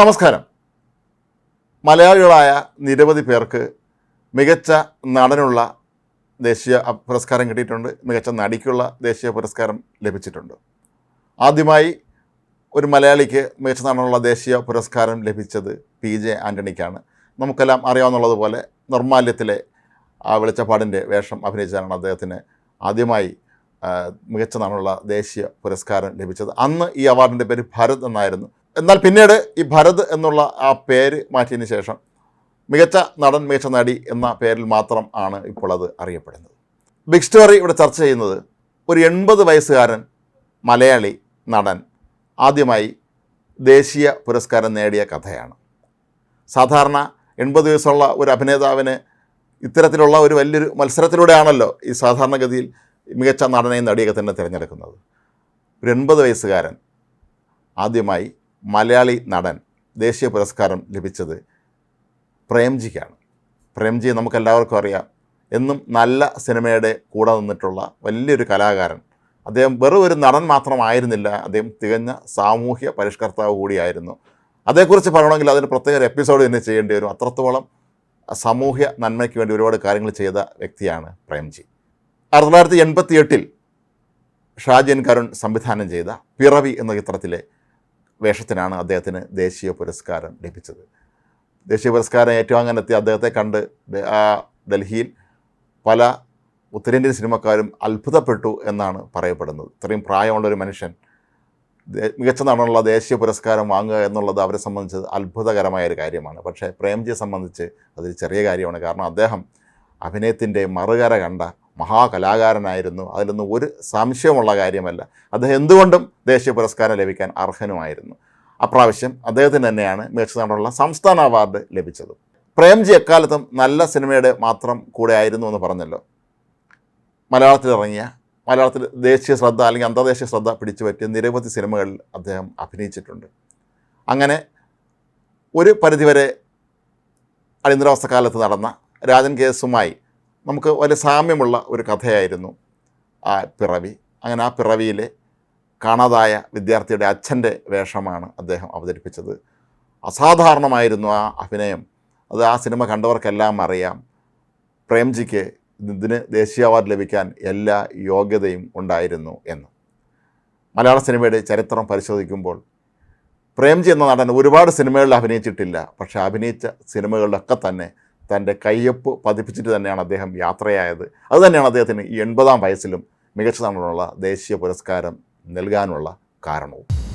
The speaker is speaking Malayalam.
നമസ്കാരം. മലയാളികളായ നിരവധി പേർക്ക് മികച്ച നടനുള്ള ദേശീയ പുരസ്കാരം കിട്ടിയിട്ടുണ്ട്. മികച്ച നടിക്കുള്ള ദേശീയ പുരസ്കാരം ലഭിച്ചിട്ടുണ്ട്. ആദ്യമായി ഒരു മലയാളിക്ക് മികച്ച നടനുള്ള ദേശീയ പുരസ്കാരം ലഭിച്ചത് പി ജെ ആന്റണിക്കാണ് നമുക്കെല്ലാം അറിയാവുന്നതുപോലെ നിർമാല്യത്തിലെ ആ വെളിച്ചപ്പാടിന്റെ വേഷം അഭിനയിച്ചാണ് അദ്ദേഹത്തിന് ആദ്യമായി മികച്ച നടനുള്ള ദേശീയ പുരസ്കാരം ലഭിച്ചത്. അന്ന് ഈ അവാർഡിന്റെ പേര് ഭരത് എന്നായിരുന്നു. എന്നാൽ പിന്നീട് ഈ ഭരത് എന്നുള്ള ആ പേര് മാറ്റിയതിന് ശേഷം മികച്ച നടൻ മികച്ച നടി എന്ന പേരിൽ മാത്രം ആണ് ഇപ്പോൾ അത് അറിയപ്പെടുന്നത്. ബിഗ് സ്റ്റോറി ഇവിടെ ചർച്ച ചെയ്യുന്നത് ഒരു എൺപത് വയസ്സുകാരൻ മലയാളി നടൻ ആദ്യമായി ദേശീയ പുരസ്കാരം നേടിയ കഥയാണ്. സാധാരണ എൺപത് വയസ്സുള്ള ഒരു അഭിനേതാവിന് ഇത്തരത്തിലുള്ള ഒരു വലിയൊരു മത്സരത്തിലൂടെയാണല്ലോ ഈ സാധാരണഗതിയിൽ മികച്ച നടനെയും നടിയൊക്കെ തന്നെ തിരഞ്ഞെടുക്കുന്നത്. ഒരു എൺപത് വയസ്സുകാരൻ ആദ്യമായി മലയാളി നടൻ ദേശീയ പുരസ്കാരം ലഭിച്ചത് പ്രേംജിക്കാണ്. പ്രേംജി നമുക്കെല്ലാവർക്കും അറിയാം. എന്നും നല്ല സിനിമയുടെ കൂടെ നിന്നിട്ടുള്ള വലിയൊരു കലാകാരൻ. അദ്ദേഹം വെറും ഒരു നടൻ മാത്രമായിരുന്നില്ല. അദ്ദേഹം തികഞ്ഞ സാമൂഹ്യ പരിഷ്കർത്താവ് കൂടിയായിരുന്നു. അതേക്കുറിച്ച് പറയണമെങ്കിൽ അതിന് പ്രത്യേക ഒരു എപ്പിസോഡ് തന്നെ ചെയ്യേണ്ടി വരും. അത്രത്തോളം സാമൂഹ്യ നന്മയ്ക്ക് വേണ്ടി ഒരുപാട് കാര്യങ്ങൾ ചെയ്ത വ്യക്തിയാണ് പ്രേംജി. ആയിരത്തി തൊള്ളായിരത്തി എൺപത്തി എട്ടിൽ ഷാജൻ കരുൺ സംവിധാനം ചെയ്ത പിറവി എന്ന ചിത്രത്തിലെ വേഷത്തിനാണ് അദ്ദേഹത്തിന് ദേശീയ പുരസ്കാരം ലഭിച്ചത്. ദേശീയ പുരസ്കാരം ഏറ്റുവാങ്ങാനെത്തിയ അദ്ദേഹത്തെ കണ്ട് ആ ഡൽഹിയിൽ പല ഉത്തരേന്ത്യൻ സിനിമക്കാരും അത്ഭുതപ്പെട്ടു എന്നാണ് പറയപ്പെടുന്നത്. ഇത്രയും പ്രായമുള്ളൊരു മനുഷ്യൻ മികച്ച നടനുള്ള ദേശീയ പുരസ്കാരം വാങ്ങുക എന്നുള്ളത് അവരെ സംബന്ധിച്ച് അത്ഭുതകരമായ ഒരു കാര്യമാണ്. പക്ഷേ പ്രേംജിയെ സംബന്ധിച്ച് അതൊരു ചെറിയ കാര്യമാണ്. കാരണം അദ്ദേഹം അഭിനയത്തിന്റെ മറുകര കണ്ട മഹാകലാകാരനായിരുന്നു. അതിലൊന്നും ഒരു സംശയമുള്ള കാര്യമല്ല. അദ്ദേഹം എന്തുകൊണ്ടും ദേശീയ പുരസ്കാരം ലഭിക്കാൻ അർഹനുമായിരുന്നു. അപ്രാവശ്യം അദ്ദേഹത്തിന് തന്നെയാണ് മികച്ച നടനുള്ള സംസ്ഥാന അവാർഡ് ലഭിച്ചത്. പ്രേംജി എക്കാലത്തും നല്ല സിനിമയുടെ മാത്രം കൂടെ ആയിരുന്നു എന്ന് പറഞ്ഞല്ലോ. മലയാളത്തിൽ ഇറങ്ങിയ മലയാളത്തിൽ ദേശീയ ശ്രദ്ധ അല്ലെങ്കിൽ അന്തർദേശീയ ശ്രദ്ധ പിടിച്ചു പറ്റിയ നിരവധി സിനിമകളിൽ അദ്ദേഹം അഭിനയിച്ചിട്ടുണ്ട്. അങ്ങനെ ഒരു പരിധിവരെ അടിയന്തരാവസ്ഥ കാലത്ത് നടന്ന രാജൻ കേസുമായി നമുക്ക് വലിയ സാമ്യമുള്ള ഒരു കഥയായിരുന്നു ആ പിറവി. അങ്ങനെ ആ പിറവിയിലെ കാണാതായ വിദ്യാർത്ഥിയുടെ അച്ഛന്റെ വേഷമാണ് അദ്ദേഹം അവതരിപ്പിച്ചത്. അസാധാരണമായിരുന്നു ആ അഭിനയം. അത് ആ സിനിമ കണ്ടവർക്കെല്ലാം അറിയാം. പ്രേംജിക്ക് ഇതിന് ദേശീയ അവാർഡ് ലഭിക്കാൻ എല്ലാ യോഗ്യതയും ഉണ്ടായിരുന്നു എന്ന്. മലയാള സിനിമയുടെ ചരിത്രം പരിശോധിക്കുമ്പോൾ പ്രേംജി എന്ന നടൻ ഒരുപാട് സിനിമകളിൽ അഭിനയിച്ചിട്ടില്ല. പക്ഷേ അഭിനയിച്ച സിനിമകളിലൊക്കെ തന്നെ തന്റെ കയ്യൊപ്പ് പതിപ്പിച്ചിട്ട് തന്നെയാണ് അദ്ദേഹം യാത്രയായത്. അതുതന്നെയാണ് അദ്ദേഹത്തിന് ഈ എൺപതാം വയസ്സിലും മികച്ച ദേശീയ പുരസ്കാരം നൽകാനുള്ള കാരണവും.